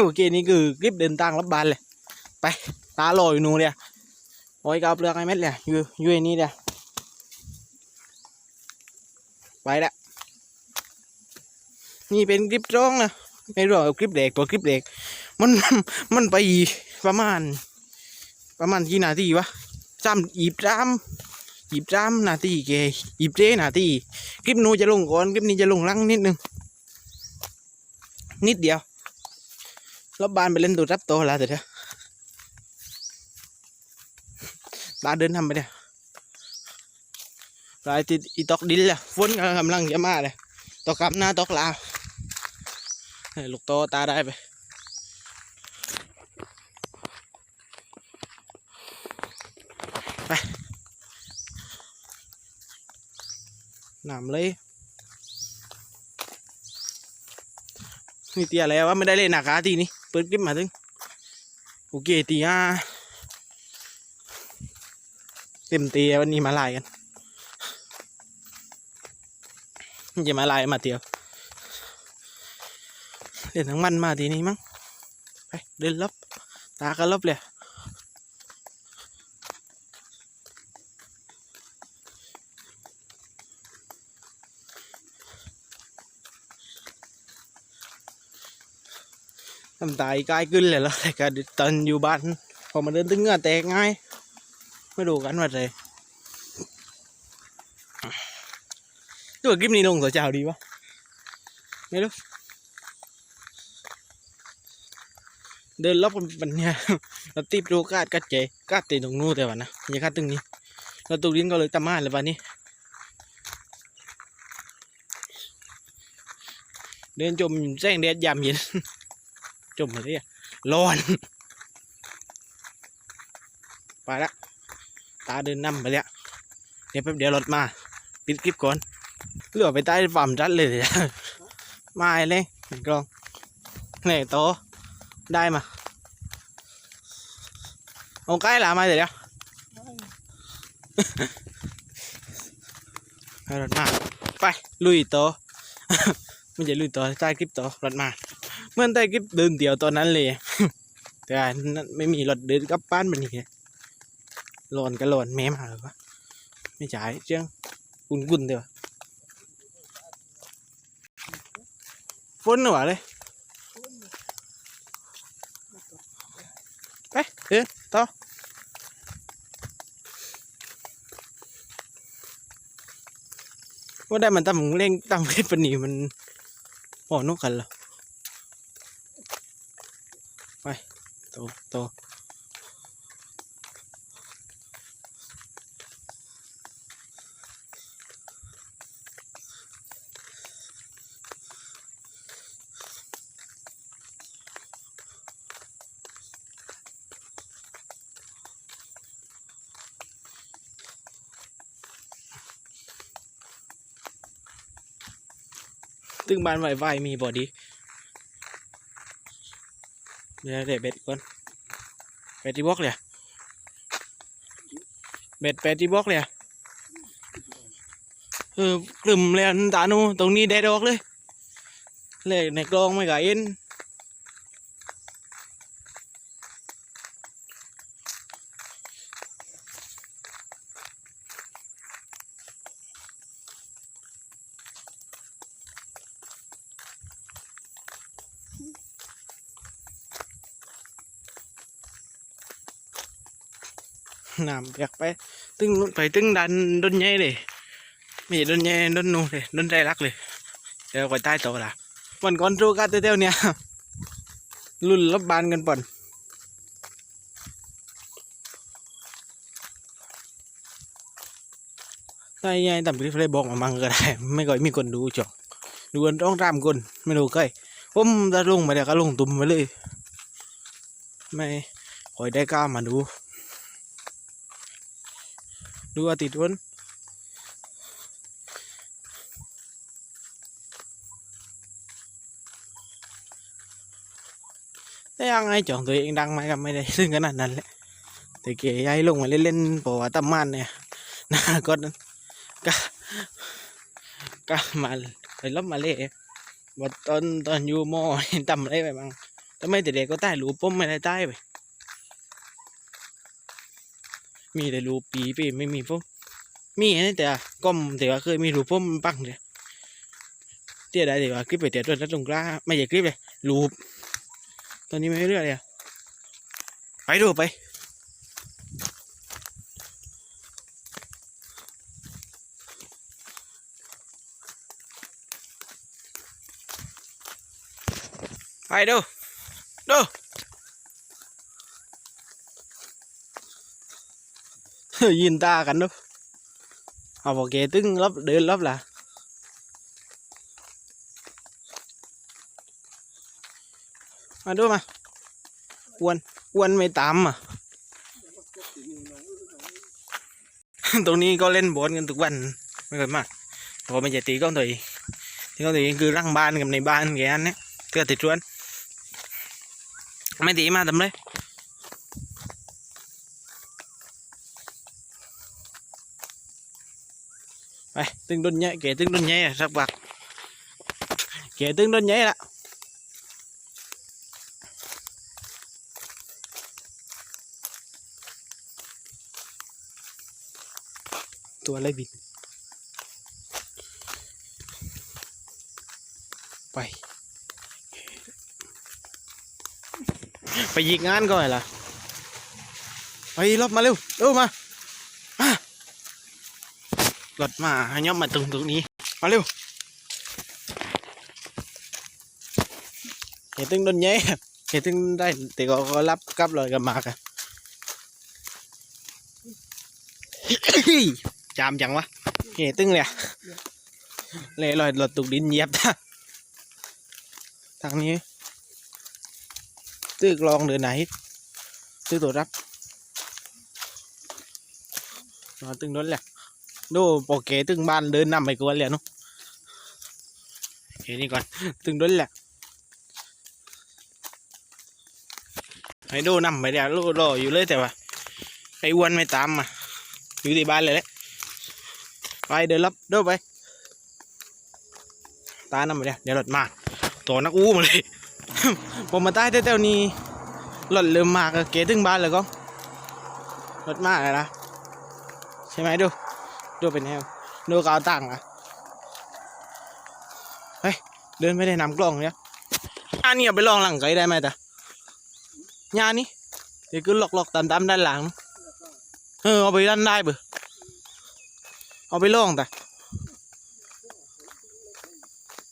โอเคนี่คือคลิปเดินทางรับบานเลย ไปตาลอยนูเนี่ยโอ้ยกับเรือไอ้เม็ดเลยอยู่อยู่ไอ้นี่เดียไปละนี่เป็นคลิปร้องนะไม่รู้ว่าคลิปเด็กตัวคลิปเด็กมันมันไปประมาณ ประมาณกี่นาทีวะจำอีบจำอีบจำนาทีเกอีบเจนาทีคลิปนู้จะลงก่อนคลิปนี้จะลงลังนิดนึงนิดเดียว รบบานไปเล่นตัวรับโตแล้วเถอะตาเดินทำไปเนี่ยรายติดอีตอกดินแหละฝนกำลังจะมาเลยตอกกลับหน้าตอกลาวลูกโตตาได้ไปไปนามเลยนี่เตียอะไรวะไม่ได้เล่นหนักขาทีนี้ ปิดคลิปมาถึงโอเคตีห้าเต็มเตียวันนี้มาลายกันจะมาลายมาเตียวเล่นทั้งมันมาทีนี้มั้งไปเดินลบตากันลบเลย น้ำตาอีกายขึ้นเลยแล้วแต่ก็ตอนอยู่บ้านพอมาเดินตึงเงื่อแตกง่ายไม่ดูกันว่าเลยตัวคลิปนี้ลงต่อเจ้าดีวะไม่รู้เดินรอบมันเนี่ยเราตีบดูกาดกัดเจกาดตีตรงนู้นแต่ว่านะอย่าคาดตรงนี้เราตูดินก็เลยตามาเลยวันนี้ เดินจมแสงแดดยามเย็น จมเลยร้อน ไปละ ตาเดินนำไปแล้ว เดี๋ยวแป๊บเดี๋ยวรถมา ปิดคลิปก่อนเหลือไปใต้ฝั่มจัดเลยมาเลยกล้องไหนโตได้มาเอาใกล้ละมาเดี๋ยวรถมา ไป ลุยโตไม่ใช่ลุยโตใต้คลิปโตรถมา เมื่อนใต้คลิปเดินเดี่ยวตอนนั้นเลย แต่นั้นไม่มีรถเดินกลับบ้านมันนี่หลอนก็หลอนแม่มาหรือวะไม่จ่ายเจ้งกุนกุนเดียวฝนหน่วเลยไปเดินต่อว่าได้มันตั้มเร่งตั้มคลิปปนีมันพอนกกันเหรอ โตโตตึงบานไวไฟมีบอดี เดี๋ยวเดี๋ยวเบ็ดก่อนเบ็ดที่บล็อกเลยอเบ็ดแปดที่บล็อกเลยอเออกลุ่มเลยอันตานูตรงนี้ได้ดออกเลยเลยในกลองไม่กะเอ็น น้ำเปียกไป ตึงนู่นไปตึงดันดนใหญ่เลยไม่ใช่ดนใหญ่ดนนู่นเลยดนใจรักเลยเดี๋ยวไปใต้โต๊ะละวันก่อนรู้กันเต้วเนี่ยรุ่นรับบานกันป่อนใช่ไงต่ำคลิปเลยบอกมามังก็ได้ ไม่ก่อยมีคนดูจอกดูกันต้องตามคนไม่รู้ใครผมจะลงมาเดี๋ยวก็ลงตุ่มไปเลย ไม่คอยได้กล้ามาดู ดูอาทิตย์วันแต่ยังไงจ่องตัวเองดังไหมก็ไม่ได้ซึ่งขนาดนั้นแหละแต่เก๋ย้ายลงมาเล่นๆปว่าตำมันเนี่ยนะก็ก็ก็มาไปรับมาเล่ว่าตอนตอนอยู่มอตำอะไรไปบ้างทำไมแต่เด็กก็ใต้รูปผมไม่ได้ใต้ไป มีแต่รูปีปีไม่มีผมมีนี่แต่ก้มแต่ว่าเคยมีรูปผมปังเลยเตี้ยได้แต่ว่าคลิปไปเตี้ยตัวนั้นตรงกล้าไม่ใช่คลิปเลยรูปตอนนี้ไม่เรื่อยเลยไปดูไปไปดูดูเฮ้ ยยินตากันดูเอาบอกเกตึงลบเดินลบล่ะมาดูมาอ้วนอ้วนไม่ตามอะ ตรงนี้ก็เล่นบอลกันทุกวัน ไม่เคยมากพราะไม่ใช่ตีกล้องตัวเองตีกล้องตัวเองคือร่างบ้านกับในบ้านแกอันเนี้ยเตือติดชวน ไม่ตีมาทำเลย ไปตึงโดน nhảy kể ตึงโดน nhảy à sắc bạc kể ตึงโดน nhảy ละตัวอะไรบินไป ไปยิงงานก่อนล่ะไปรถมาเร็วเร็วมา รถมาให้ย่อมมาตรงตรงนี้มาเร็วเห็นตึงโดนแย่เห็นตึงได้แต่ก็ก็รับกลับเลย ดินเหยียบท่าทางนี้ตื้อกลองเดือนไหนตื้อตัวรับนอนตึงนั้นแหละดูโปเกตึงบ้านเดินนำไปกวนเลยนุ๊เฮ้นี่ก่อนตึงนั้นแหละให้ดูนำไปเดี๋ยวรอรออยู่เลยแต่ว่าไอ้อ้วนไม่ตามมาอยู่ที่บ้านเลยแหละไปเดินรับเดินไปตานำไปเดี๋ยวเดี๋ยวรถมาตัวนักอู้มาเลยผมมาใต้เต้วๆนี้รถเริ่มมากเกถึงบ้านเลยก็รถมากเลยนะใช่ไหมดู ดูเป็นแนวดูกาวตั้งอะเฮ้ยเดินไม่ได้นำกล้องเนี่ยอันนี้เอาไปลองหลังไกลได้ไหมตาญานี่เดี๋ยวคือหลอกๆตามๆด้านหลัง เออเอาไปด้านได้เบอเอาไปลองแต่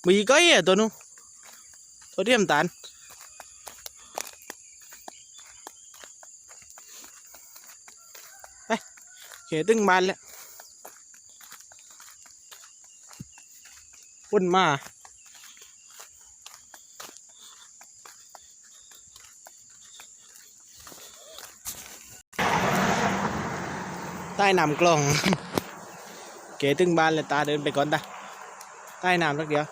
มีก้อยอะตัวนู้นตัวเทียมตาลเขตตึงบานแล้ว ปุ่นมาใต้น้ำกล่อง เกตึงบ้านเลยตาเดินไปก่อนตาใต้น้ำสักเดียว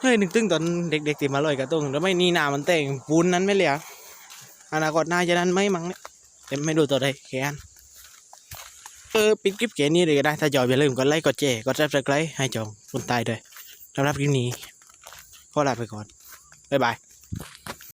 เฮ้ยนึกตึงตอนเด็กๆติมาลอยกระตุ้งแล้วไม่นี่น้ำมันเต่งปูนนั้นไม่เหลืออนาคตน่าจะนั้นไม่มั้งเนี่ยเต็มไม่ดูตัวใดแค่น เออปิดคลิปเกมนี้เลยก็ได้ถ้าจอบอย่าลืมกดไลค์กดแชร์กดซับสไครต์ให้จองคนตายด้วยสำหรับคลิปนี้ขอลาไปก่อนบ๊ายบาย